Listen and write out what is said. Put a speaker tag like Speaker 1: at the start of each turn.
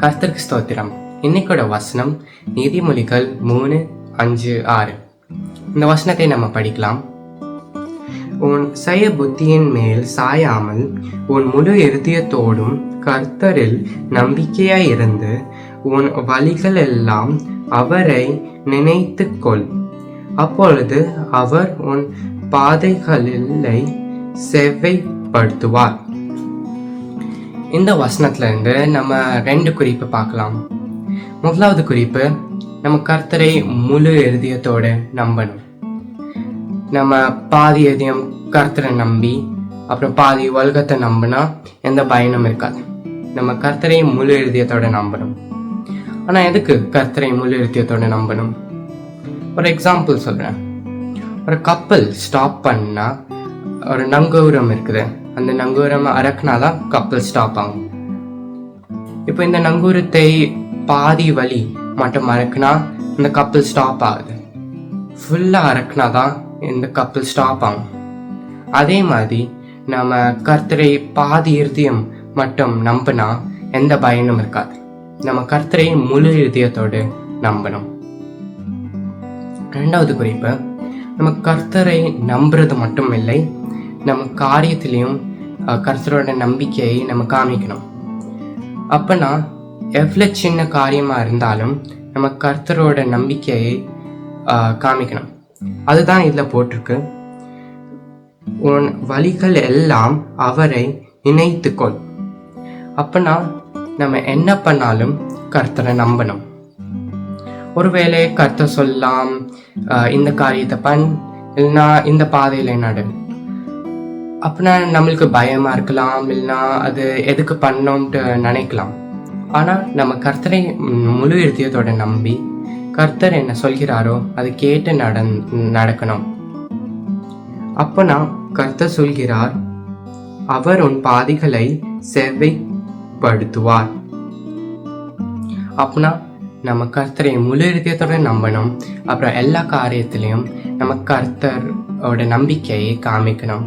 Speaker 1: கர்த்தருக்கு ஸ்தோத்திரம். இன்னைக்கோட வசனம் நீதிமொழிகள் மூணு அஞ்சு ஆறு. இந்த வசனத்தை நம்ம படிக்கலாம். உன் சுய புத்தியின் மேல் சாயாமல் உன் முழு இருதயத்தோடும் கர்த்தரில் நம்பிக்கையாய் இருந்து உன் வழிகள் எல்லாம் அவரை நினைத்துக்கொள். அப்பொழுது அவர் உன் பாதைகளில் செவ்வைப்படுத்துவார். இந்த வசனத்திலேருந்து நம்ம ரெண்டு குறிப்பு பார்க்கலாம். முதலாவது குறிப்பு நம்ம கர்த்தரை முழு இருதயத்தோட நம்பணும். நம்ம பாதி இதயம் கர்த்தரை நம்பி அப்புறம் பாதி உலகத்தை நம்பினா எந்த பயனும் இருக்காது. நம்ம கர்த்தரை முழு இருதயத்தோட நம்பணும். ஆனால் எதுக்கு கர்த்தரை முழு இருதயத்தோட நம்பணும்? ஒரு எக்ஸாம்பிள் சொல்கிறேன் ஒரு கப்பல் ஸ்டாப் பண்ணால் ஒரு நங்கூரம் இருக்குது. அந்த நங்கூரமாக அறக்குனா தான் கப்பல் ஸ்டாப் ஆகும். இப்போ இந்த நங்கூரத்தை பாதி வழி மட்டும் அரக்குனா இந்த கப்பல் ஸ்டாப் ஆகுது. ஃபுல்லாக அரக்குனா தான் இந்த கப்பல் ஸ்டாப் ஆகும். அதே மாதிரி நம்ம கர்த்தரை பாதி இருதயம் மட்டும் நம்பினா எந்த பயனும் இருக்காது. நம்ம கர்த்தரை முழு இருதயத்தோடு நம்பணும். ரெண்டாவது குறிப்பு நம்ம கர்த்தரை நம்புறது மட்டும் இல்லை நம்ம காரியத்திலையும் கர்த்தரோட நம்பிக்கையை நம்ம காமிக்கணும். அப்போனா எவ்வளோ சின்ன காரியமாக இருந்தாலும் நம்ம கர்த்தரோட நம்பிக்கையை காமிக்கணும். அதுதான் இதில் போட்டிருக்கு. உன் வழிகள் எல்லாம் அவரை நினைத்துக்கொள். அப்போனா நம்ம என்ன பண்ணாலும் கர்த்தரை நம்பணும். ஒருவேளை கர்த்தர் சொல்லலாம் இந்த காரியத்தை பண் இல்லைன்னா இந்த பாதையில் நடு அப்படின்னா நம்மளுக்கு பயமா இருக்கலாம் இல்லைன்னா அது எதுக்கு பண்ணோம்ட்டு நினைக்கலாம். ஆனா நம்ம கர்த்தரை முழு இருதயத்தோட நம்பி கர்த்தர் என்ன சொல்கிறாரோ அது கேட்டு நடந் நடக்கணும். அப்பனா கர்த்தர் சொல்கிறார் அவர் உன் பாதிகளை செவ்வைப்படுத்துவார். அப்பனா நம்ம கர்த்தரை முழு இருதயத்தோட நம்பணும் அப்புறம் எல்லா காரியத்திலையும் நம்ம கர்த்தரோட நம்பிக்கையை காமிக்கணும்.